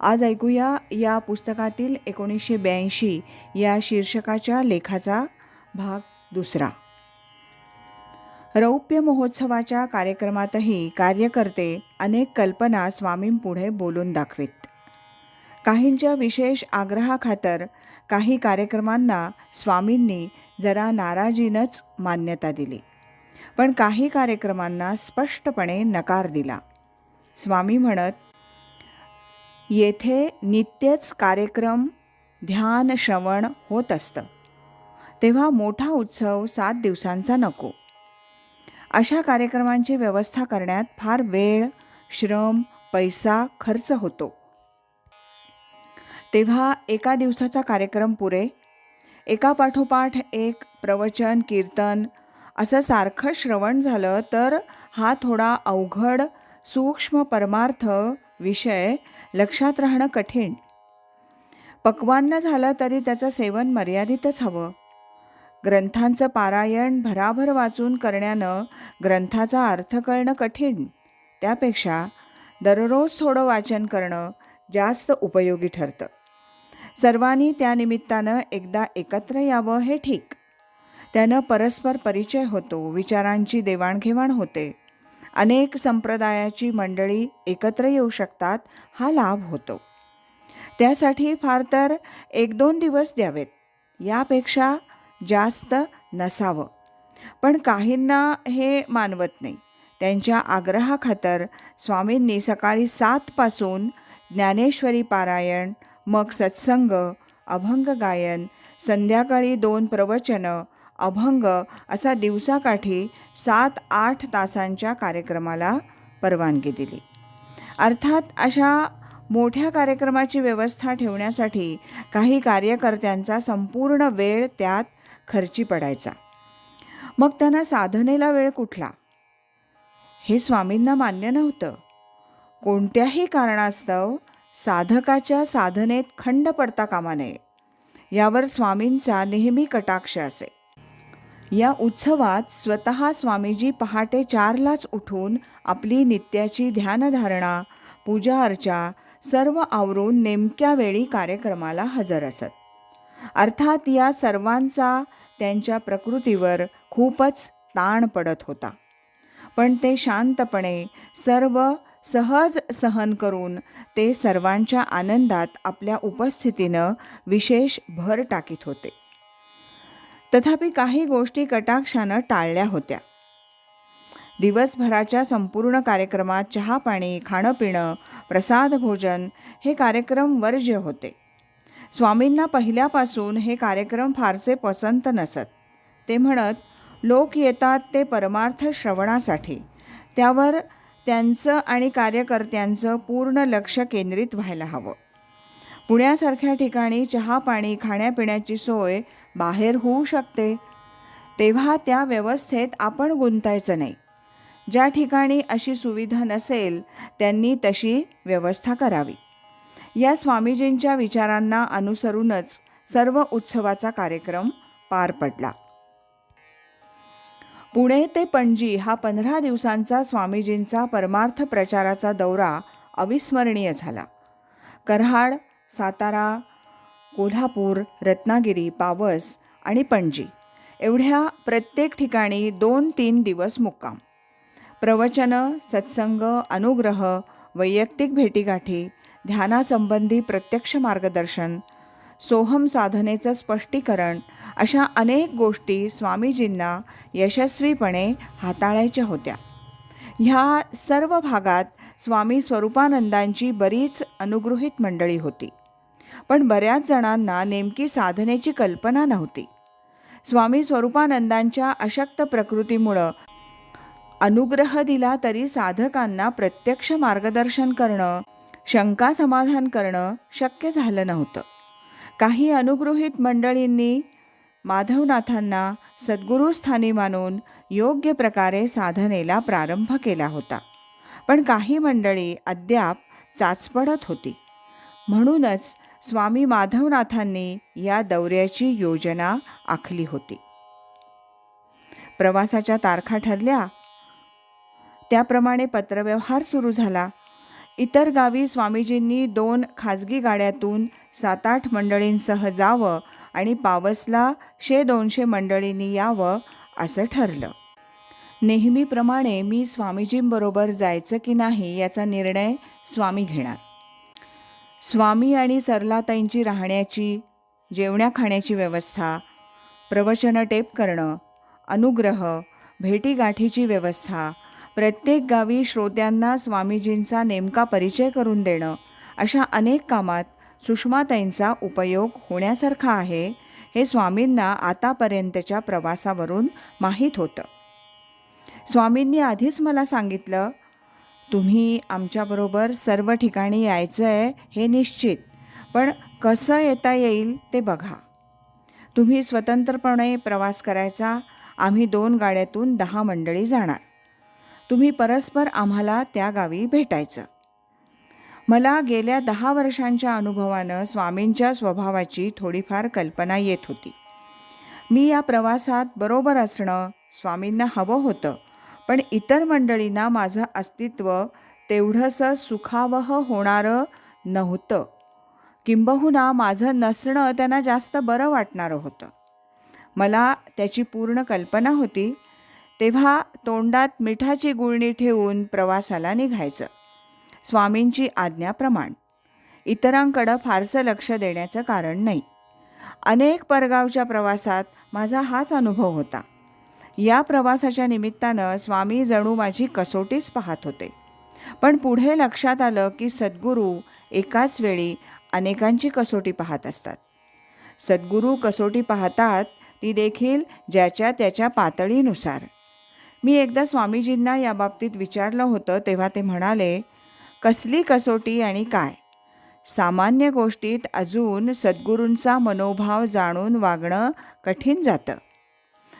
आज ऐकूया या पुस्तकातील एकोणीसशे ब्याऐंशी या शीर्षकाच्या लेखाचा भाग दुसरा. रौप्य महोत्सवाच्या कार्यक्रमातही कार्यकर्ते अनेक कल्पना स्वामींपुढे बोलून दाखवित. काहींच्या विशेष आग्रहाखातर काही कार्यक्रमांना स्वामींनी जरा नाराजीनंच मान्यता दिली. पण काही कार्यक्रमांना स्पष्टपणे नकार दिला. स्वामी म्हणत येथे नित्यच कार्यक्रम ध्यान श्रवण होत असतं. तेव्हा मोठा उत्सव सात दिवसांचा नको. अशा कार्यक्रमांची व्यवस्था करण्यात फार वेळ श्रम पैसा खर्च होतो. तेव्हा एका दिवसाचा कार्यक्रम पुरे. एका पाठोपाठ एक प्रवचन कीर्तन असं सारखं श्रवण झालं तर हा थोडा अवघड सूक्ष्म परमार्थ विषय लक्षात राहणं कठीण. पक्वान्न झालं तरी त्याचं सेवन मर्यादितच हवं. ग्रंथांचं पारायण भराभर वाचून करण्यानं ग्रंथाचा अर्थ कळणं कठीण. त्यापेक्षा दररोज थोडं वाचन करणं जास्त उपयोगी ठरतं. सर्वांनी त्यानिमित्तानं एकदा एकत्र यावं हे ठीक. त्यानं परस्पर परिचय होतो विचारांची देवाणघेवाण होते. अनेक संप्रदायाची मंडळी एकत्र येऊ शकतात हा लाभ होतो. त्यासाठी फार तर एक दोन दिवस द्यावेत. यापेक्षा जास्त नसावं. पण काहींना हे मानवत नाही. त्यांच्या आग्रहाखातर स्वामींनी सकाळी सातपासून ज्ञानेश्वरी पारायण मग सत्संग अभंग गायन संध्याकाळी दोन प्रवचनं अभंग असा दिवसाकाठी सात आठ तासांच्या कार्यक्रमाला परवानगी दिली. अर्थात अशा मोठ्या कार्यक्रमाची व्यवस्था ठेवण्यासाठी काही कार्यकर्त्यांचा संपूर्ण वेळ त्यात खर्ची पडायचा. मग त्यांना साधनेला वेळ कुठला? हे स्वामींना मान्य नव्हतं. कोणत्याही कारणास्तव साधकाच्या साधनेत खंड पडता कामा नये. यावर स्वामींचा नेहमी कटाक्ष असे. या उत्सवात स्वतः स्वामीजी पहाटे चारलाच उठून आपली नित्याची ध्यानधारणा पूजा अर्चा सर्व आवरून नेमक्या वेळी कार्यक्रमाला हजर असत. अर्थात या सर्वांचा त्यांच्या प्रकृतीवर खूपच ताण पडत होता. पण ते शांतपणे सर्व सहज सहन करून ते सर्वांच्या आनंदात आपल्या उपस्थितीनं विशेष भर टाकीत होते. तथापि काही गोष्टी कटाक्षानं टाळल्या होत्या. दिवसभराच्या संपूर्ण कार्यक्रमात चहा पाणी खाणं पिणं प्रसाद भोजन हे कार्यक्रम वर्ज्य होते. स्वामींना पहिल्यापासून हे कार्यक्रम फारसे पसंत नसत. ते म्हणत लोक येतात ते परमार्थ श्रवणासाठी. त्यावर त्यांचं आणि कार्यकर्त्यांचं पूर्ण लक्ष केंद्रित व्हायला हवं. पुण्यासारख्या ठिकाणी चहा पाणी खाण्यापिण्याची सोय बाहेर होऊ शकते. तेव्हा त्या व्यवस्थेत आपण गुंतायचं नाही. ज्या ठिकाणी अशी सुविधा नसेल त्यांनी तशी व्यवस्था करावी. या स्वामीजींच्या विचारांना अनुसरूनच सर्व उत्सवाचा कार्यक्रम पार पडला. पुणे ते पणजी हा पंधरा दिवसांचा स्वामीजींचा परमार्थ प्रचाराचा दौरा अविस्मरणीय झाला. कराड सातारा कोल्हापूर रत्नागिरी पावस आणि पणजी. एवढ्या प्रत्येक ठिकाणी दोन तीन दिवस मुक्काम. प्रवचनं सत्संग अनुग्रह वैयक्तिक भेटीगाठी ध्यानासंबंधी प्रत्यक्ष मार्गदर्शन सोहम साधनेचं स्पष्टीकरण अशा अनेक गोष्टी स्वामीजींना यशस्वीपणे हाताळायच्या होत्या. ह्या सर्व भागात स्वामी स्वरूपानंदांची बरीच अनुगृहीत मंडळी होती. पण बऱ्याच जणांना नेमकी साधनेची कल्पना नव्हती. स्वामी स्वरूपानंदांच्या अशक्त प्रकृतीमुळं अनुग्रह दिला तरी साधकांना प्रत्यक्ष मार्गदर्शन करणं शंका समाधान करणं शक्य झालं नव्हतं. काही अनुगृहीत मंडळींनी माधवनाथांना सद्गुरूस्थानी मानून योग्य प्रकारे साधनेला प्रारंभ केला होता. पण काही मंडळी अद्याप चाचपडत होती. म्हणूनच स्वामी माधवनाथांनी या दौऱ्याची योजना आखली होती. प्रवासाच्या तारखा ठरल्या. त्याप्रमाणे पत्रव्यवहार सुरू झाला. इतर गावी स्वामीजींनी दोन खाजगी गाड्यातून सात आठ मंडळींसह जावं आणि पावसला शे दोनशे मंडळींनी यावं असं ठरलं. नेहमीप्रमाणे मी स्वामीजींबरोबर जायचं की नाही याचा निर्णय स्वामी घेणार. स्वामी आणि सरलाताईंची राहण्याची जेवण्या खाण्याची व्यवस्था प्रवचनं टेप करणं अनुग्रह भेटीगाठीची व्यवस्था प्रत्येक गावी श्रोत्यांना स्वामीजींचा नेमका परिचय करून देणं अशा अनेक कामात सुषमाताईंचा उपयोग होण्यासारखा आहे हे स्वामींना आतापर्यंतच्या प्रवासावरून माहीत होतं. स्वामींनी आधीच मला सांगितलं तुम्ही आमच्याबरोबर सर्व ठिकाणी यायचं आहे हे निश्चित. पण कसं येता येईल ते बघा. तुम्ही स्वतंत्रपणे प्रवास करायचा. आम्ही दोन गाड्यातून दहा मंडळी जाणार. तुम्ही परस्पर आम्हाला त्या गावी भेटायचं. मला गेल्या दहा वर्षांच्या अनुभवानं स्वामींच्या स्वभावाची थोडीफार कल्पना येत होती. मी या प्रवासात बरोबर असणं स्वामींना हवं होतं. पण इतर मंडळींना माझं अस्तित्व तेवढंसं सुखावह होणारं नव्हतं. किंबहुना माझं नसणं त्यांना जास्त बरं वाटणारं होतं. मला त्याची पूर्ण कल्पना होती तेव्हा तोंडात मिठाची गुळणी ठेवून प्रवासाला निघायचं. स्वामींची आज्ञाप्रमाण इतरांकडं फारसं लक्ष देण्याचं कारण नाही. अनेक परगावच्या प्रवासात माझा हाच अनुभव होता. या प्रवासाच्या निमित्तानं स्वामी जणू माझी कसोटीच पाहत होते. पण पुढे लक्षात आलं की सद्गुरू एकाच वेळी अनेकांची कसोटी पाहत असतात. सद्गुरू कसोटी पाहतात ती देखील ज्याच्या त्याच्या पातळीनुसार. मी एकदा स्वामीजींना याबाबतीत विचारलं होतं तेव्हा ते म्हणाले कसली कसोटी आणि काय? सामान्य गोष्टीत अजून सद्गुरूंचा मनोभाव जाणून वागणं कठीण जातं.